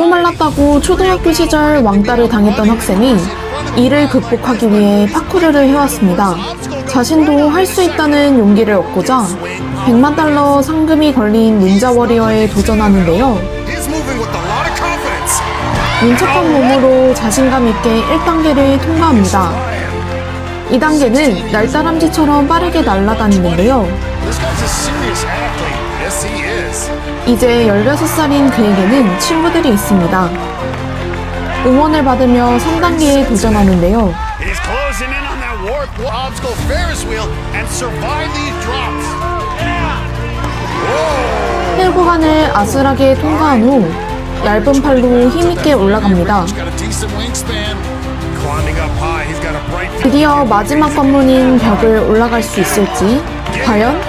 너무 말랐다고 초등학교 시절 왕따를 당했던 학생이 이를 극복하기 위해 파쿠르를 해왔습니다. 자신도 할 수 있다는 용기를 얻고자 100만 달러 상금이 걸린 닌자 워리어에 도전하는데요. 민첩한 몸으로 자신감 있게 1단계를 통과합니다. 2단계는 날다람쥐처럼 빠르게 날아다니는데요. 이제 16살인 그에게는 친구들이 있습니다. 응원을 받으며 3단계에 도전하는데요. He's closing in on that warp obstacle Ferris wheel and survive these drops. 힐 구간을 아슬하게 통과한 후 얇은 팔로 힘있게 올라갑니다. 드디어 마지막 관문인 벽을 올라갈 수 있을지 과연